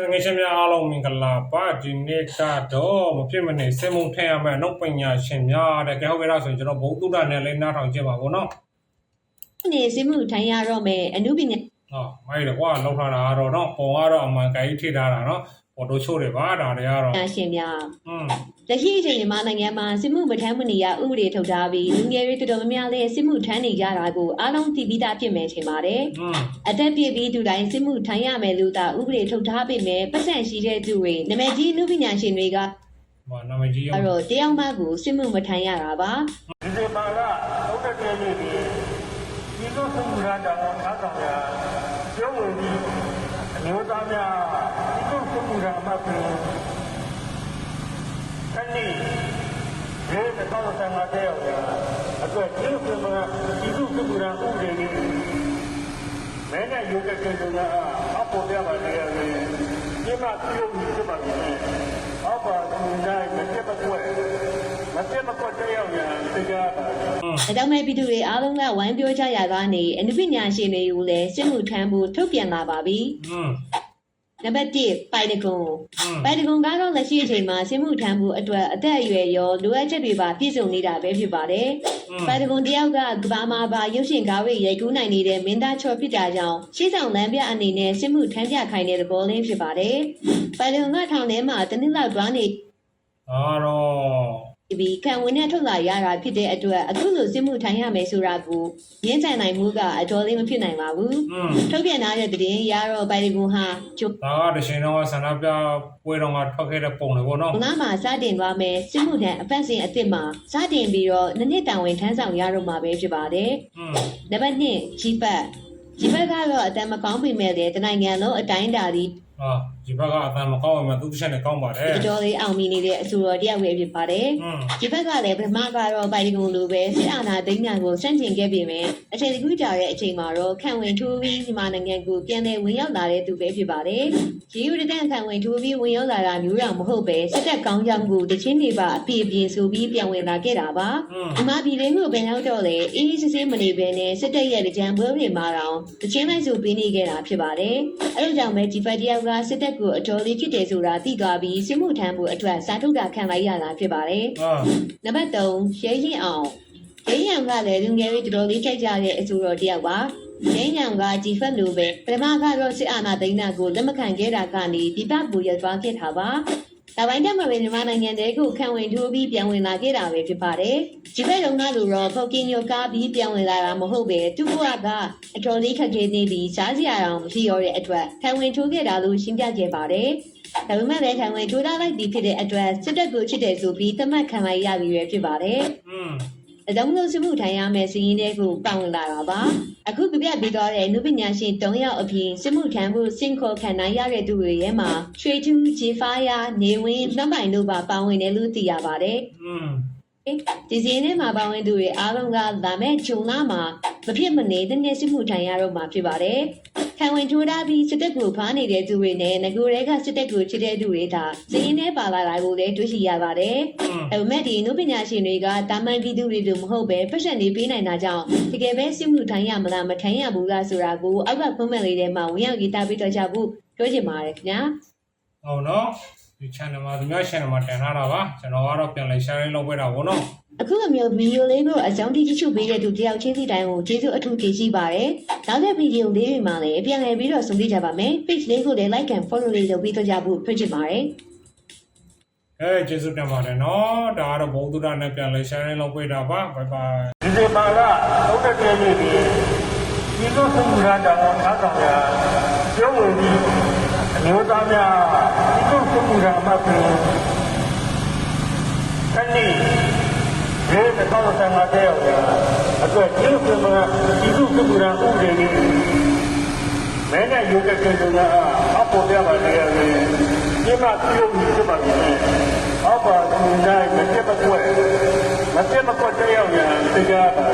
အဲငယ်ရှင်များအားလုံးမင်္ဂလာပါဒီနေ့ကတော့မဖြစ်မနေစေမုံထည့်ရမယ့်အနုပညာရှင်များတဲ့ကဲဟုတ်ကဲ့တော့ဆိုရင်ကျွန်တော်ဘုံတုဒ္ဒနဲ့လည်းနားထောင်ကြည့်ပါဘောနော်နေစိမှုထိုင်ရတော့မယ်အနုပညာဟောမိုက်တယ်ကွာလောက်ထားတာကတော့နော်ပုံကတော့အမှန်ကိုင်းထိထားတာနော် ဖော်တိုချိုးတွေပါဒါတွေကတော့ ရှင်များ อืม လက်ရှိအချိန်မြန်မာနိုင်ငံမှာစိမှုမထမ်းမနေရဥပဒေထုတ်ထားပြီးလူငယ်တွေတော်တော်များများလည်းစိမှုထမ်းနေကြတာကိုအားလုံးသိပြီးသားဖြစ်မယ်ထင်ပါတယ် อืม အသက်ပြည့်ပြီးသူတိုင်းစိမှုထိုင်ရမယ်လို့သာဥပဒေထုတ်ထားပေမဲ့ပတ်စံရှိတဲ့သူတွေနမကြီးအနုပညာရှင်တွေက ဟောနာမည်ကြီးရော အဲ့တော့တယောက်မှကိုစိမှုမထိုင်ရတာပါ ဒီဇင်ဘာလ31ရက်နေ့ဒီဒီလိုစုမူရတာကိုထားဆောင်ရကျုံးဝင်ပြီး 195တဲ့ရောက်နေတာအတွက်ဒီလိုပြမကဒီလိုပြမကဥပဒေနဲ့မဲနဲ့ရုပ်ကကျေနာအပေါ်ပြပါနေရတယ်ဒီမှာပြုလုပ်ပြီးပြပါမယ်အပါကူနိုင်မပြတ်မကွက်မပြတ်မကွက်တဲ့ရောက်နေတာတရားပါဒါကြောင့်မဲ့ပြည်သူတွေအားလုံးကဝိုင်းပြောကြရတာနဲ့အနုပညာရှင်တွေကိုလည်းစစ်မှုထမ်းဖို့ထုတ်ပြန်လာပါပြီ။ နံပါတ်1ပိုင်တဂွန်ပိုင်တဂွန်ကတော့လက်ရှိအချိန်မှာဆင်းမှုထမ်းမှုအတွက်အသက်အရွယ်ရောလိုအပ်ချက်တွေပါပြည့်စုံနေတာပဲဖြစ်ပါတယ်ပိုင်တဂွန်တယောက်ကကဘာမှာပါရုပ်ရှင်ကားတွေရိုက်ကူးနိုင်နေတဲ့မင်းသားချော်ဖြစ်တာကြောင့်ရှေ့ဆောင်လမ်းပြအနေနဲ့ဆင်းမှုထမ်းပြခိုင်းတဲ့သဘောလေးဖြစ်ပါတယ်ပိုင်တဂွန်ကထောင်ထဲမှာတနည်းလောက်တွားနေအားတော့ ပြီးခံဝင်နဲ့ထွက်လာရတာဖြစ်တဲ့အတွက်အခုလိုစစ်မှုထိုင်ရမယ်ဆိုတာကိုရင်းချန်နိုင်မှုကအတော်လေးမဖြစ်နိုင်ပါဘူး။ထုတ်ပြန်လာတဲ့တဲ့ရတော့ပိုင်ဒီကူဟာကျုပ်ဒါကတရှင်တော့ဆန္ဒပြပွဲတော်မှာထွက်ခဲ့တဲ့ပုံတွေပေါ့နော်။ငါမှစတင်သွားမယ်စစ်မှုထမ်းအပတ်စဉ်အစ်စ်မှာစတင်ပြီးတော့နှစ်နှစ်တာဝန်ထမ်းဆောင်ရတော့မှာပဲဖြစ်ပါတယ်။နံပါတ်1ကြီးပတ်ကြီးပတ်ကတော့အတန်မကောင်းပေမဲ့လည်းတနိုင်ငံလုံးအတိုင်းအတာဒီဟုတ် ဒီဘက်ကအတန်မကောင်းပါမှသူ့တစ်ချက်နဲ့ကောင်းပါတယ်တော်တော်လေးအောင်မြင်နေတဲ့အဆူတော်တယောက်ပဲဖြစ်ပါတယ်ဒီဘက်ကလည်းဗမာကတော့ပိုင်ကုန်လိုပဲစစ်အာဏာသိမ်းတာကိုစန့်ကျင်ခဲ့ပြင်မယ်အချိန်တကူကြာတဲ့အချိန်မှာတော့ခံဝင်ထိုးပြီးဒီမှာနိုင်ငံကိုပြန်လည်ဝင်ရောက်လာတဲ့သူပဲဖြစ်ပါတယ်ရေဦးတဲ့ခံဝင်ထိုးပြီးဝင်ရောက်လာတာမျိုးတော့မဟုတ်ပဲစစ်တပ်ကောင်းကြောင်ကိုတချင်းတွေပါအပြည့်အပြည့်ဆိုပြီးပြန်ဝင်လာခဲ့တာပါအမပြည်လေးကိုပြန်ရောက်တော့လေအေးအေးဆေးဆေးမနေဘဲနဲ့စစ်တပ်ရဲ့ကြံပွဲတွေမှာတော့တချင်းလိုက်ဆိုပေးနေခဲ့တာဖြစ်ပါတယ်အဲလိုကြောင့်ပဲဂျီဖတ်တယောက်ကစစ်တပ်ကိုအတော်လေးဖြစ်တယ်ဆိုတာသိသွားပြီးစစ်မှုထမ်းဖို့အတွက်စာထုတ်တာခံလိုက်ရတာဖြစ်ပါတယ်။ဟာနံပါတ်3ရဲရင်အောင်ရဲရင်ကလည်းလူငယ်တွေတော်တော်လေးကြိုက်ကြတဲ့အဆိုတော်တယောက်ပါရဲရင်ကဂျီဖက်လိုပဲပထမကတော့စစ်အာဏာသိမ်းတာကိုလက်မခံခဲ့တာကနေဒီဘက်ကိုရသွားခဲ့တာပါ ဒါပိုင်းတက်မှာပဲမြန်မာနိုင်ငံတဲကိုခံဝင်ထိုးပြီးပြန်ဝင်လာခဲ့တာပဲဖြစ်ပါတယ်ဒီဘက်လုံးကလူတော့ဖောက်ကင်းညိုကားပြီးပြန်ဝင်လာတာမဟုတ်ပဲသူ့ဘဝကအတော်လေးခက်ခဲနေပြီးစားစရာတော့မရှိတော့တဲ့အတွက်ခံဝင်ထိုးခဲ့တာလို့ရှင်းပြခဲ့ပါတယ်ဒါပေမဲ့လည်းခံဝင်ထိုးထားလိုက်ပြီးဖြစ်တဲ့အတွက်စစ်တပ်ကိုချစ်တယ်ဆိုပြီးသတ်မှတ်ခံလိုက်ရပြီးရဖြစ်ပါတယ်อืม။ အကြောင်းလို့စစ်မှုထိုင်ရမယ်စီးရင်တဲ့ကိုပေါဝင်လာတာပါ။အခုပြပြပြီးတော့တဲ့နုပညာရှင်၃ယောက်အပြင်စစ်မှုထမ်းဖို့စင်ခေါ်ခံနိုင်ရတဲ့သူတွေရဲ့မှာရွှေထူးဂျေဖာယာနေဝင်းနှမ်းပိုင်တို့ပါပါဝင်တယ်လို့သိရပါတယ်อืม။ ဒီစီရင်ထဲမှာပါဝင်သူတွေအားလုံးကလာမဲ့ဂျုံလာမှာမဖြစ်မနေတဲ့နေ့စစ်မှုထိုင်ရတော့မှာဖြစ်ပါတယ်။ခံဝင်ထိုးထားပြီးစစ်တပ်ကိုဖားနေတဲ့သူတွေနဲ့ငကိုရဲကစစ်တပ်ကိုချစ်တဲ့သူတွေဒါစီရင်ထဲပါလာတာကိုလည်းတွေ့ရှိရပါတယ်။อืมဒါပေမဲ့ဒီနုပညာရှင်တွေကတာမန်ပြည်သူတွေလိုမဟုတ်ပဲပတ်စံနေပေးနိုင်တာကြောင့်တကယ်ပဲစစ်မှုထိုင်ရမလားမထိုင်ရဘူးလားဆိုတာကိုအောက်ကဖွင့်မဲ့လေးထဲမှာဝင်ရောက်ရေးသားပေးတော့ကြဖို့ပြောချင်ပါတယ်ခင်ဗျာဟုတ်နော် ဒီ channel မှာဒီများ channel မှာတင်ထားတာပါကျွန်တော်ကတော့ပြန်လဲ share လုပ်ပေးတာဗောနော်အခုလိုမျိုးဗီဒီယိုလေးကိုအကြောင်းတိကျချုပ်ပေးတဲ့သူတယောက်ချင်းစီတိုင်းကိုကျေးဇူးအထူးတင်ရှိပါတယ်နောက်တဲ့ဗီဒီယိုလေးတွေမှာလည်းပြန်လည်ပြီးတော့ဆုံတွေ့ကြပါမယ် page လေးကိုလည်း like and follow လေးလုပ်ပြီးတော့ကြဖို့ဖိတ်ချင်ပါတယ်အဲကျေးဇူးတင်ပါတယ်နော်ဒါကတော့ဘုံသူဒ္ဒနဲ့ပြန်လဲ share လုပ်ပေးတာပါ bye bye ဒီဇင်ဘာလ31ရက်နေ့ဒီဒီလိုစုမူရတာကိုထားဆောင်ရကျုံးဝင်ပြီးအမျိုးသားများ ဒီလိုစုမူရအမှတ်ပြုခဏိရေတောင်းဆန္ဒတဲ့ရောက်ရအတွက်ဒီလိုစုမူရဒီလိုစုမူရဥပဒေကြီးမဲနဲ့ရုပ်ကကျေစုံကအပေါ်ပြပါလေရတယ်ဒီမှာပြုလို့ပြပါမယ်အဘကူနိုင်မတက်မကွက်မတက်မကွက်တဲ့ရောက်ရတရားပါ